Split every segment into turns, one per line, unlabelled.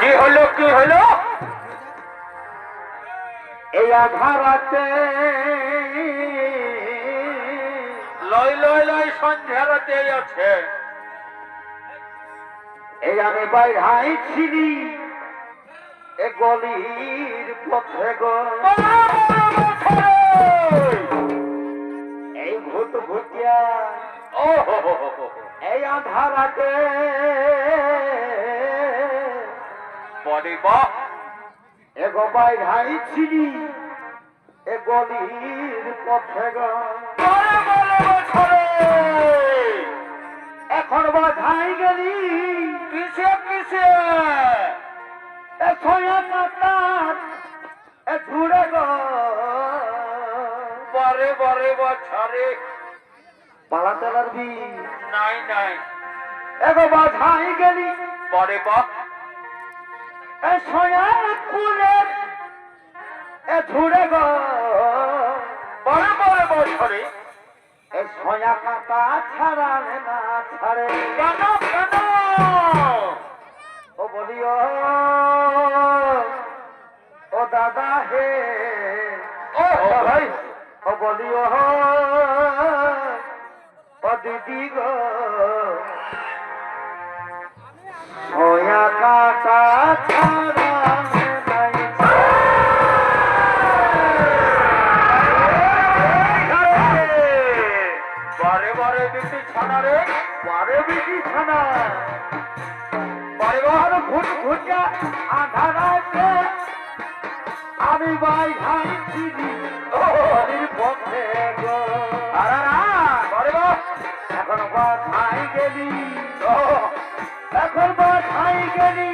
কি হলো কি হলো?
এই আধারাতে
লয় লয় লয় সন্ধ্যারতে আছে।
এই আমি বাইরাই ছিলি এ গলির পথে গো। এই ভূত ভূতিয়া
ও।
এই আধারাতে
বলি বাহ
এগো বাইরাই ছিলি এ গলির পথে এখন বাধাই গেলি।
কিসে কিসে?
এ ছয়া কাতার এ ঝুড়ে গো।
বারে বারে বছরে
পালাতে পারবি?
নাই নাই।
এগো বাধাই গেলি।
বলে বাহ
কুলে এ ঝুড়ে গো
বলে বলে বছরে,
এ ছয়া কাতা ছাড়ালে না ছাড়ে।
কেন কেন?
ও বলিও দাদা হে,
ও
ভাই, ও বলিও, ও দিদি গো ছয়া কাটা ছাড়া
বারে বারে দিদি ছানা রে
পারে বিধি ছানা
বারে বাহ
আর ভুট ভুটা আধারাতে আমি ভাই ভাই চিনি ওদের পথে
বারে
এখন গেলি। এখন বাধাই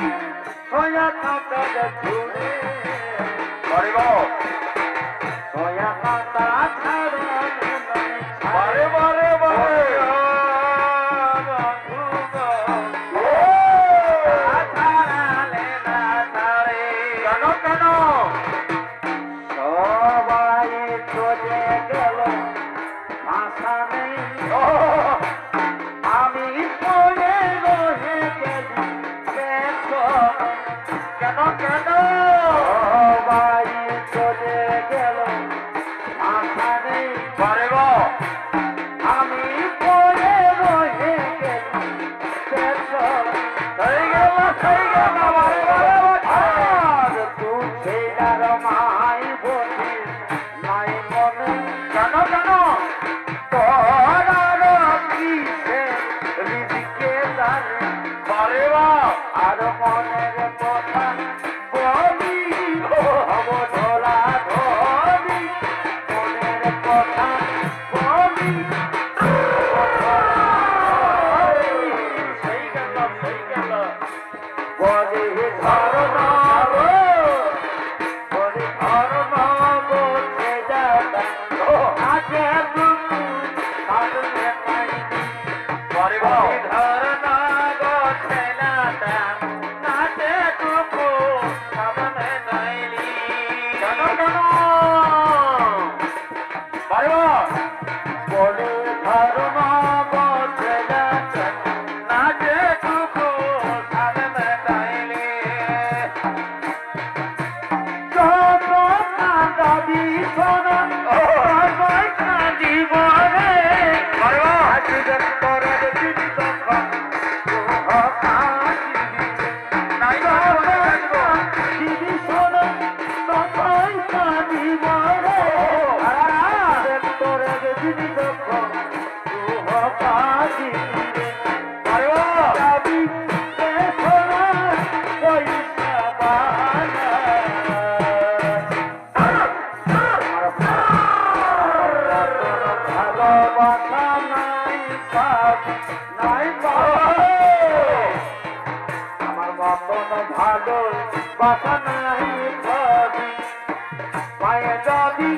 যাবি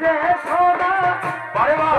রে সোনা
বারে বাহ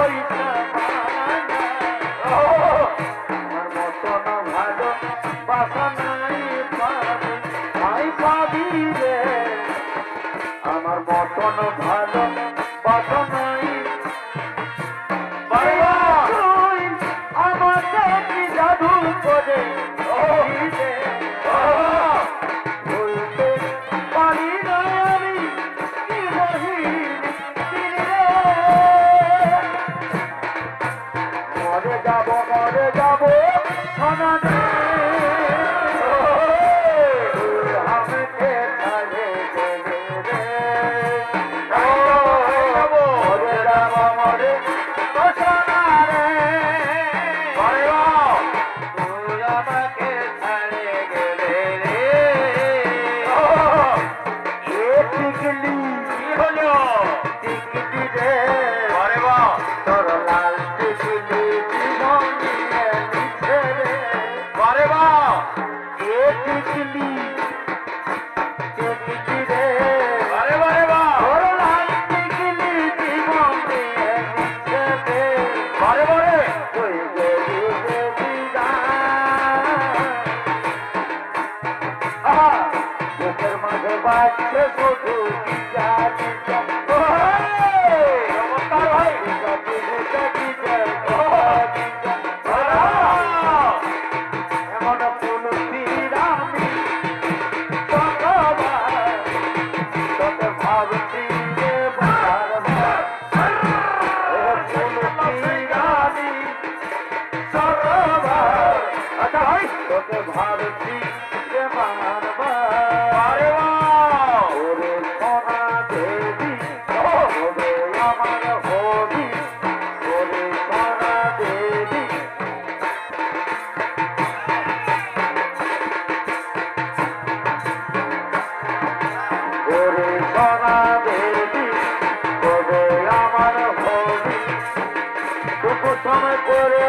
করে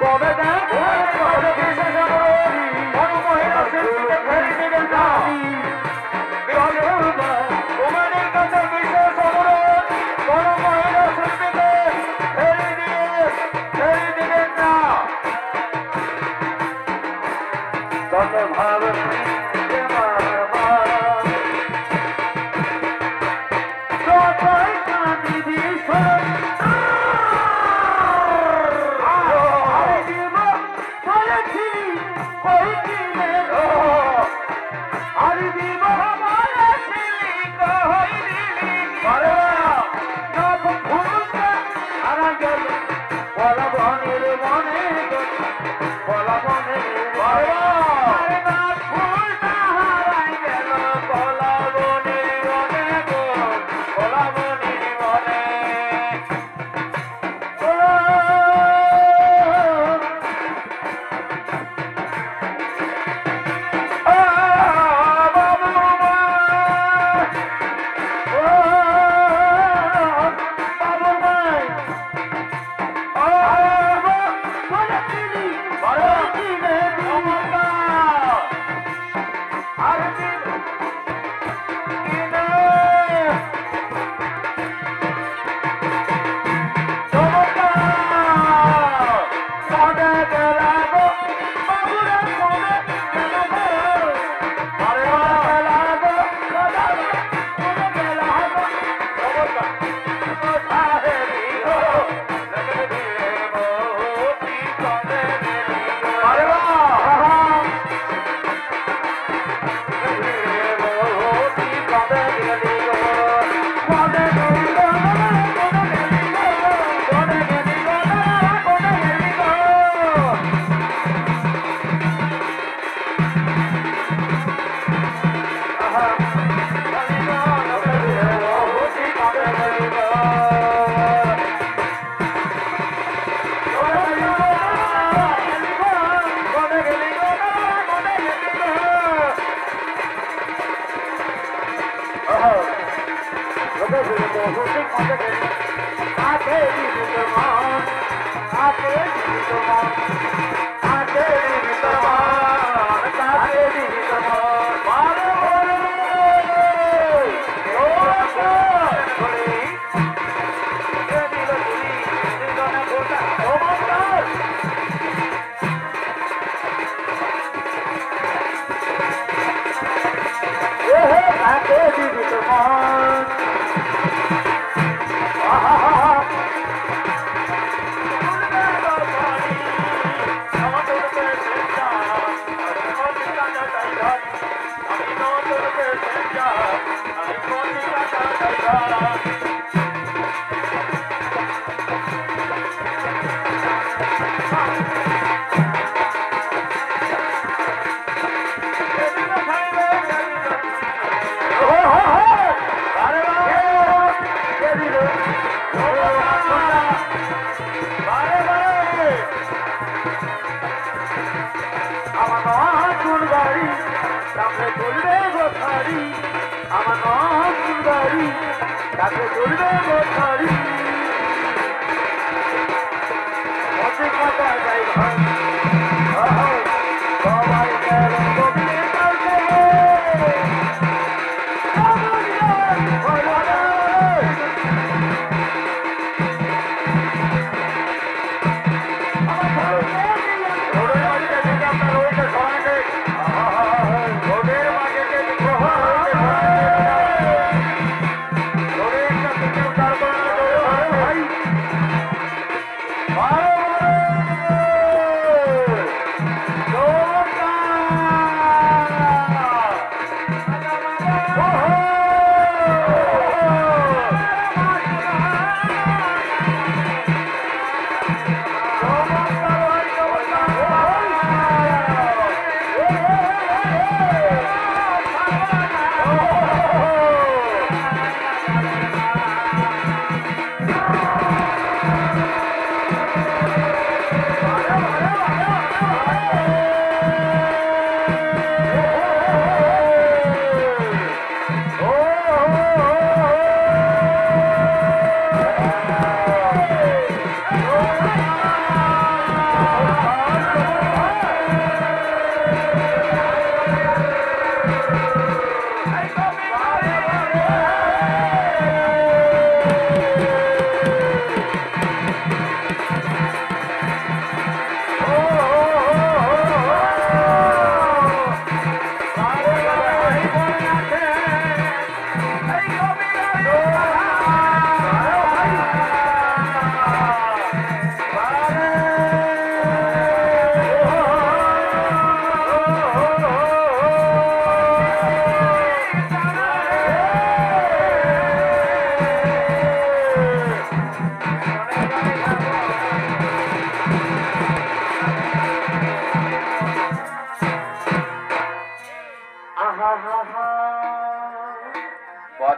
কবে দেখ? বলা বনের মনে বলা বনের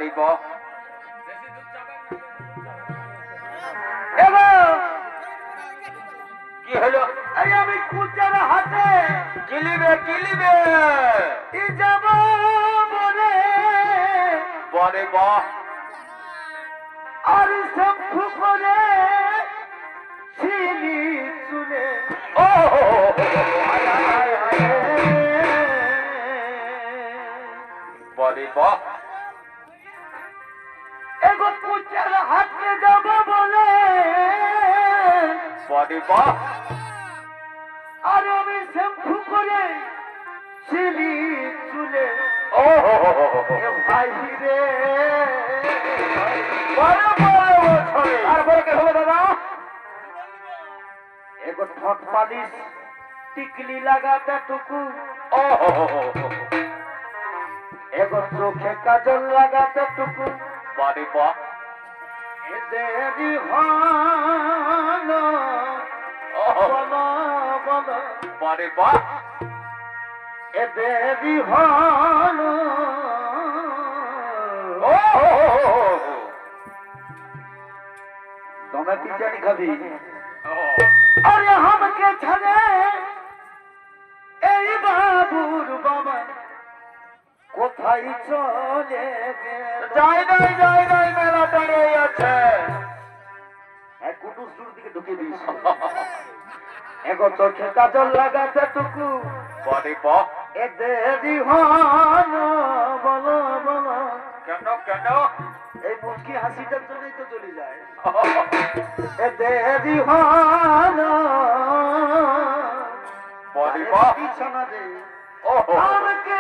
এগো!
কি হলো?
এই আমি কুচার হাতে।
কিলিবে কিলিবে।
ই যাব বলে
বাড়ি বাহ
আর শ্যাম্পু করে ছিলি চুলে
ও! হায় বাহ
আর আমি শ্যাম্পু করে ছিলি চুলে
ও
ভাই রে তারপরে কি হবে দাদা? এগো ঠট পালিশ টিকলি লাগাতে টুকু
ও
এগো চোখে কাজল লাগাতে টুকু
বাহ
এ দেরি হলো। বলো বলো।
বাড়ি বাহ
এ দেরি হলো। তোমরা কি জানি খাবি? আরে আমাকে ছাড়ে। এই বাবুর বাবা। কোথায় চলে
যাই নাই যাই নাই মেলা দাঁড়িয়ে আছে।
এক কুটু সুর দিকে ঢুকে দিস এগো চোখে কাজল লাগাতে টুকু।
বাড়ি বাহ
এ দেরি হলো বলো বলো।
কেন কেন?
এই মুচকি হাসিটার জন্যই তো চলে যায়। এ দেরি হলো
বাড়ি বাহ
বিছানা রে
ও
আমাকে